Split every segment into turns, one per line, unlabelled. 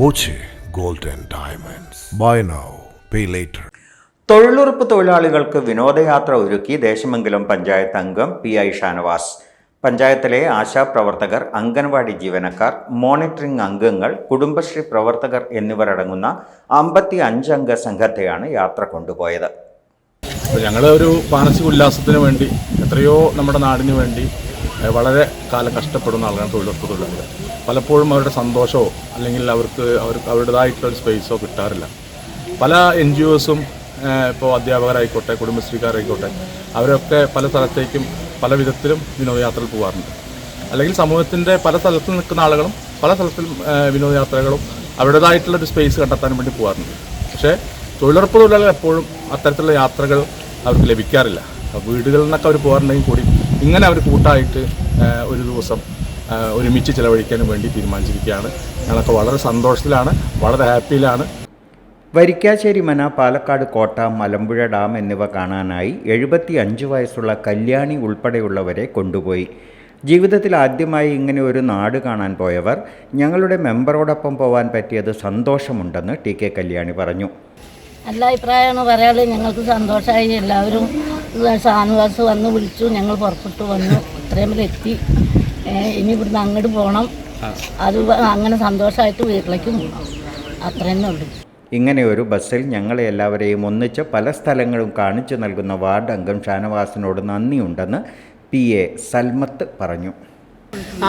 Boche gold and diamonds. Buy now pay later
തൊഴിലുറപ്പ് തൊഴിലാളികൾക്ക് വിനോദയാത്ര ഒരുക്കി ദേശമെങ്കിലും പഞ്ചായത്ത് അംഗം പി ഐ ഷാനവാസ്. പഞ്ചായത്തിലെ ആശാപ്രവർത്തകർ അംഗൻവാടി ജീവനക്കാർ മോണിറ്ററിംഗ് അംഗങ്ങൾ കുടുംബശ്രീ പ്രവർത്തകർ എന്നിവരടങ്ങുന്ന അമ്പത്തി അഞ്ചംഗ സംഘത്തെയാണ് യാത്ര കൊണ്ടുപോയത്.
ഞങ്ങൾ ഒരു മാനസിക ഉല്ലാസത്തിന് വേണ്ടി എത്രയോ നമ്മുടെ നാടിന് വേണ്ടി വളരെ കാലം കഷ്ടപ്പെടുന്ന ആളാണ് തൊഴിലുറപ്പ് തൊഴിലാളികൾ. പലപ്പോഴും അവരുടെ സന്തോഷമോ അല്ലെങ്കിൽ അവർക്ക് അവർക്ക് അവരുടേതായിട്ടുള്ള സ്പേസോ കിട്ടാറില്ല. പല എൻ ജി ഒസും ഇപ്പോൾ അധ്യാപകരായിക്കോട്ടെ കുടുംബശ്രീക്കാരായിക്കോട്ടെ അവരൊക്കെ പല സ്ഥലത്തേക്കും പല വിധത്തിലും വിനോദയാത്രകൾ പോകാറുണ്ട് അല്ലെങ്കിൽ സമൂഹത്തിന്റെ പല സ്ഥലത്ത് നിൽക്കുന്ന ആളുകളും പല സ്ഥലത്തിലും വിനോദയാത്രകളും അവരുടേതായിട്ടുള്ള ഒരു സ്പേസ് കണ്ടെത്താൻ വേണ്ടി പോകാറുണ്ട് പക്ഷേ തൊഴിലുറപ്പ് തൊഴിലാളികൾ എപ്പോഴും അത്തരത്തിലുള്ള യാത്രകൾ അവർക്ക് ലഭിക്കാറില്ല. വീടുകളിൽ നിന്നൊക്കെ അവർ പോകാറുണ്ടെങ്കിൽ കൂടി ഇങ്ങനെ അവർ കൂട്ടായിട്ട് ഒരു ദിവസം ഒരുമിച്ച് ചിലവഴിക്കാനും വേണ്ടി തീരുമാനിച്ചിരിക്കുകയാണ്. ഞങ്ങളൊക്കെ വളരെ സന്തോഷത്തിലാണ് വളരെ ഹാപ്പിയിലാണ്.
വരിക്കാശ്ശേരി മന പാലക്കാട് കോട്ട മലമ്പുഴ ഡാം എന്നിവ കാണാനായി എഴുപത്തി അഞ്ച് വയസ്സുള്ള കല്യാണി ഉൾപ്പെടെയുള്ളവരെ കൊണ്ടുപോയി. ജീവിതത്തിൽ ആദ്യമായി ഇങ്ങനെ ഒരു നാട് കാണാൻ പോയവർ ഞങ്ങളുടെ മെമ്പറോടൊപ്പം പോവാൻ പറ്റിയത് സന്തോഷമുണ്ടെന്ന് ടി കെ കല്യാണി പറഞ്ഞു.
നല്ല അഭിപ്രായമാണ് പറയാനുള്ളത്. ഞങ്ങൾക്ക് സന്തോഷമായി. എല്ലാവരും ഷാനുവാസ് വന്ന് വിളിച്ചു ഞങ്ങൾ പുറപ്പെട്ടു വന്നു. ഇത്രയും വരെ എത്തി. ഇനി ഇവിടുന്ന് അങ്ങോട്ട് പോകണം അത് അങ്ങനെ സന്തോഷമായിട്ട് വീട്ടിലേക്ക് പോകണം അത്ര തന്നെ ഉള്ളൂ.
ഇങ്ങനെ ഒരു ബസ്സിൽ ഞങ്ങളെ എല്ലാവരെയും ഒന്നിച്ച് പല സ്ഥലങ്ങളും കാണിച്ചു നൽകുന്ന വാർഡ് അംഗം ഷാനവാസിനോട് നന്ദിയുണ്ടെന്ന് പി. എ. സൽമത്ത് പറഞ്ഞു.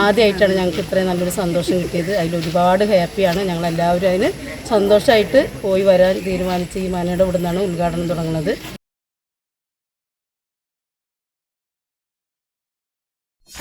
ആദ്യമായിട്ടാണ് ഞങ്ങൾക്ക് ഇത്രയും നല്ലൊരു സന്തോഷം കിട്ടിയത്. അതിൽ ഒരുപാട് ഹാപ്പിയാണ്. ഞങ്ങൾ എല്ലാവരും അതിന് സന്തോഷമായിട്ട് പോയി വരാൻ തീരുമാനിച്ച് ഈ മാനയുടെ ഇവിടെ നിന്നാണ് ഉദ്ഘാടനം തുടങ്ങുന്നത്.